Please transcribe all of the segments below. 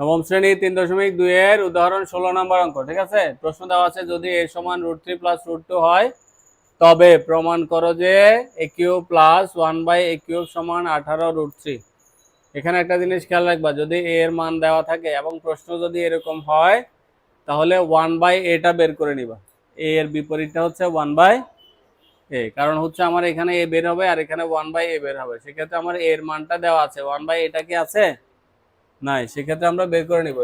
নবম শ্রেণি তিন দশমিক দুই এর উদাহরণ ষোলো নম্বর অঙ্ক, ঠিক আছে? প্রশ্ন দেওয়া আছে, যদি এ সমান root three plus root two হয়, তবে প্রমাণ করো যে A cube plus one by A cube সমান আঠারো রুট থ্রি এখানে একটা জিনিস খেয়াল রাখবা, যদি এ এর মান দেওয়া থাকে এবং প্রশ্ন যদি এরকম হয়, তাহলে ওয়ান বাই এটা বের করে নিবা। এ এর বিপরীতটা হচ্ছে ওয়ান বাই এ কারণ হচ্ছে আমার এখানে এ বের হবে আর এখানে ওয়ান বাই এ বের হবে। সেক্ষেত্রে আমার এর মানটা দেওয়া আছে। ওয়ান বাই এটা কি আছে? নাই, সেক্ষেত্রে আমরা বের করে নিব।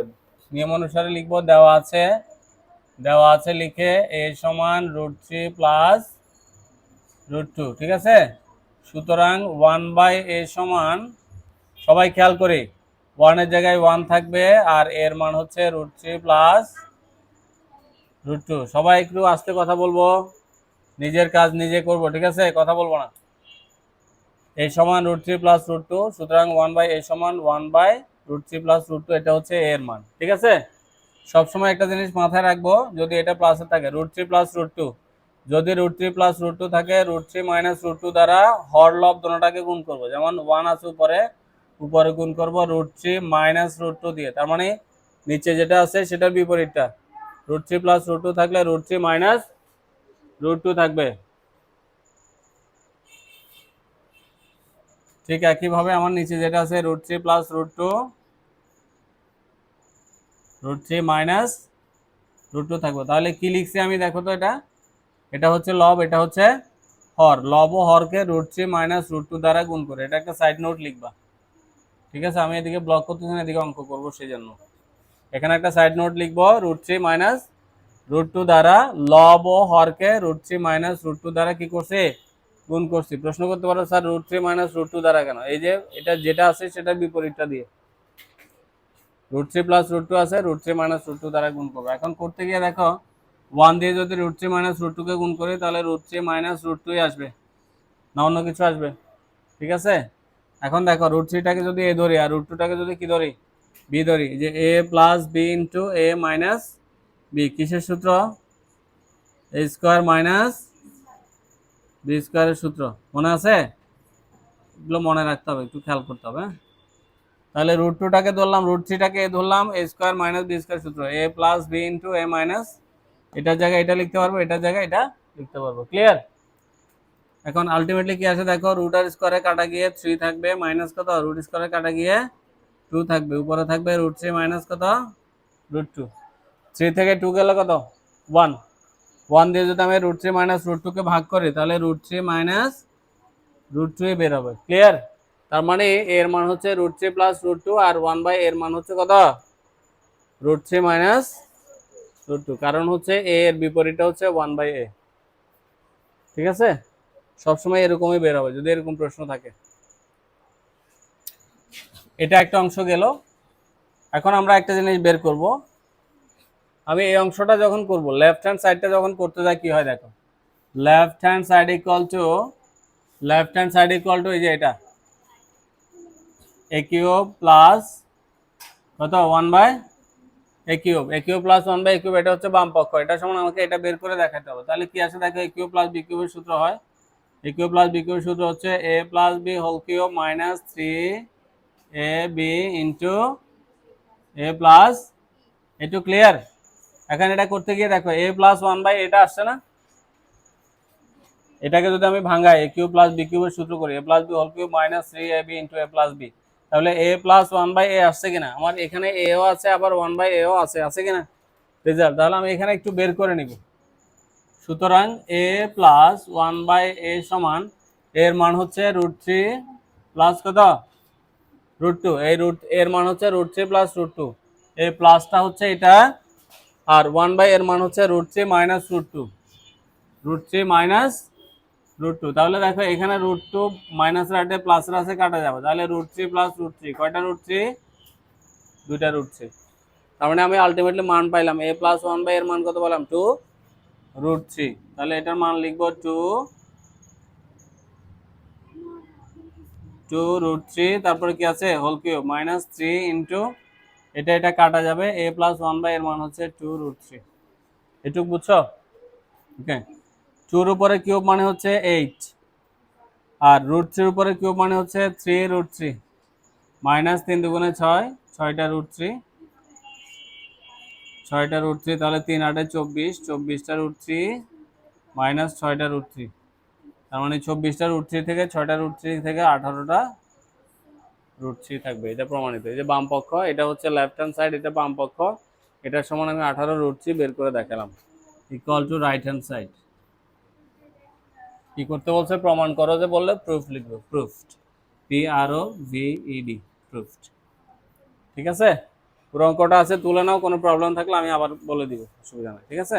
নিয়ম অনুসারে লিখব, দেওয়া আছে দেওয়া আছে লিখে এ সমান root three plus root two ঠিক আছে? সুতরাং ওয়ান বাই এ সমান, সবাই খেয়াল করি ওয়ানের জায়গায় ওয়ান থাকবে আর এর মান হচ্ছে root three plus root two সবাই একটু আস্তে কথা বলব, নিজের কাজ নিজে করব, ঠিক আছে? কথা বলব না। এই সমান root three plus root two সুতরাং ওয়ান বাই এ সমান one by root three plus root two এটা হচ্ছে এর মান, ঠিক আছে? সবসময় একটা জিনিস মাথায় রাখব, যদি এটা প্লাসে থাকে root three plus root two যদি root three plus root two থাকে root three minus root two দ্বারা হর লব দোনোটাকে গুণ করব। যেমন ওয়ান আছে উপরে উপরে গুণ করব root three minus root two দিয়ে। তার মানে নিচে যেটা আছে সেটার বিপরীতটা। Root three plus root two থাকলে root three minus root two থাকবে। ঠিক একইভাবে আমার নিচে যেটা আছে root three plus root two root three minus root two থাকবে। তাহলে কি লিখছি আমি? দেখো তো এটা। এটা হচ্ছে লব, এটা হচ্ছে হর। লব ও হরকে root three minus root two দ্বারা গুণ করে। এটা একটা সাইড নোট লিখবা। ঠিক আছে? আমি এদিকে ব্লক করতেছি না, এদিকে অঙ্ক করব সেই জন্য এখানে একটা সাইড নোট লিখব, root three minus root two দ্বারা লব ও হরকে root three minus root two দ্বারা কি করছে? গুণ করছি। প্রশ্ন করতে পারো, sir, root three minus root two দ্বারা কেন? এই যে এটা যেটা আছে সেটার বিপরীতটা দিয়ে। Root three plus root two আছে root three minus root two দ্বারা গুণ করব। এখন করতে গিয়ে দেখো ওয়ান দিয়ে যদি রুট থ্রি মাইনাস রুট টুকে গুণ করি, তাহলে রুট থ্রি মাইনাস রুট টুই আসবে। না, অন্য কিছু আসবে। ঠিক আছে? এখন দেখো রুট থ্রিটাকে যদি এ ধরি, আর রুট টুটাকে যদি কি ধরি? বি ধরি। যে A plus B into A minus B কিসের সূত্র? এ স্কোয়ার মাইনাস বি স্কোয়ারের সূত্র। মনে আছে? এগুলো মনে রাখতে হবে, একটু খেয়াল করতে হবে হ্যাঁ? তাহলে রুট টুটাকে ধরলাম রুট থ্রিটাকে এ ধরলাম A square minus B square সূত্র A plus B into A minus এটার জায়গায় এটা লিখতে পারব এটার জায়গায় এটা লিখতে পারব ক্লিয়ার এখন আলটিমেটলি কি আছে দেখো রুট আর স্কোয়ারে কাটা গিয়ে থ্রি থাকবে মাইনাস কত? রুট স্কোয়ারে কাটা গিয়ে টু থাকবে, উপরে থাকবে রুট থ্রি মাইনাস কত? রুট টু থ্রি থেকে টু গেলে কত? ওয়ান ওয়ান দিয়ে যদি আমি রুট থ্রি মাইনাস রুট টুকে ভাগ করি, তাহলে root three minus root two বের হবে ক্লিয়ার তার মানে এর মান হচ্ছে root three plus root two R one by এর মান হচ্ছে কত? Root three minus root two কারণ হচ্ছে এ এর বিপরীতটা হচ্ছে ওয়ান বাই এ ঠিক আছে? সবসময় এরকমই বের হবে, যদি এরকম প্রশ্ন থাকে। এটা একটা অংশ গেল। এখন আমরা একটা জিনিস বের করব। আমি এই অংশটা যখন করব লেফট হ্যান্ড সাইডটা যখন করতে যাই, কি হয় দেখো? Left hand side equal to left hand side equal to এই যে এটা। এ কিউব প্লাস কত? One by A cube A cube plus one by A cube এটা হচ্ছে বাম পক্ষ। এটা সমান আমাকে এটা বের করে দেখাতে হবে। তাহলে কি আছে দেখো এ কিউব প্লাস বি কিউবের সূত্র হয়। এ কিউব প্লাস বি কিউবের সূত্র হচ্ছে A plus B whole cube minus three A B into A plus একটু ক্লিয়ার এখন এটা করতে গিয়ে দেখো এ প্লাস ওয়ান বাই এটা আসছে না? এটাকে যদি আমি ভাঙাই এ কিউব প্লাস বি কিউবের সূত্র করি A plus B whole cube minus three A B into A plus B তাহলে A plus one by A আসছে কিনা? আমার এখানে এও আছে, আবার ওয়ান বাই এও আছে আছে কিনা? রেজাল্ট তাহলে আমি এখানে একটু বের করে নিব। সুতরাং A plus one by A সমান, এর মান হচ্ছে রুট থ্রি প্লাস কত? রুট টু এই রুট এর মান হচ্ছে root three plus root two এই প্লাসটা হচ্ছে এটা, আর ওয়ান বাই এর মান হচ্ছে root three minus root two root three minus root two তাহলে দেখো এখানে রুট টু মাইনাস রাটে প্লাস রাসে কাটা যাবে। তাহলে root three plus root three কয়টা রুট থ্রি দুইটা রুট থ্রি তার মানে আমি আলটিমেটলি মান পাইলাম। এ প্লাস ওয়ান বাই এর মান কত বললাম টু রুট থ্রি তাহলে এটার মান লিখব টু টু রুট থ্রি তারপরে কি আছে? Whole cube minus three into এটা এটা কাটা যাবে। এ প্লাস ওয়ান বাই এর মান হচ্ছে টু রুট থ্রি এটুক বুঝছ? ওকে টুর উপরে কিউব মানে হচ্ছে এইট আর রুট থ্রির উপরে কিউব মানে হচ্ছে থ্রি রুট থ্রি। মাইনাস তিন দুগুণে ছয়, ছয়টা রুট থ্রি। ছয়টা রুট থ্রি, তাহলে তিন আটে চব্বিশ, চব্বিশটা রুট থ্রি, মাইনাস ছয়টা রুট থ্রি। তার মানে চব্বিশটা রুট থ্রি থেকে ছয়টা রুট থ্রি থেকে আঠারোটা রুট থ্রি থাকবে, এটা প্রমাণিত। এই যে বাম পক্ষ, এটা হচ্ছে লেফট হ্যান্ড সাইড এটা বাম পক্ষ। এটার সমান আমি আঠারো রুট থ্রি বের করে দেখালাম। Equal to right hand side কি করতে বলছে? প্রমাণ করো যে বললে প্রুফ লিখবে। Proved P R O V E D proved ঠিক আছে? পুরো অঙ্কটা আছে, তুলে নাও, কোনো প্রবলেম থাকলে আমি আবার বলে দিব, অসুবিধা নেই। ঠিক আছে?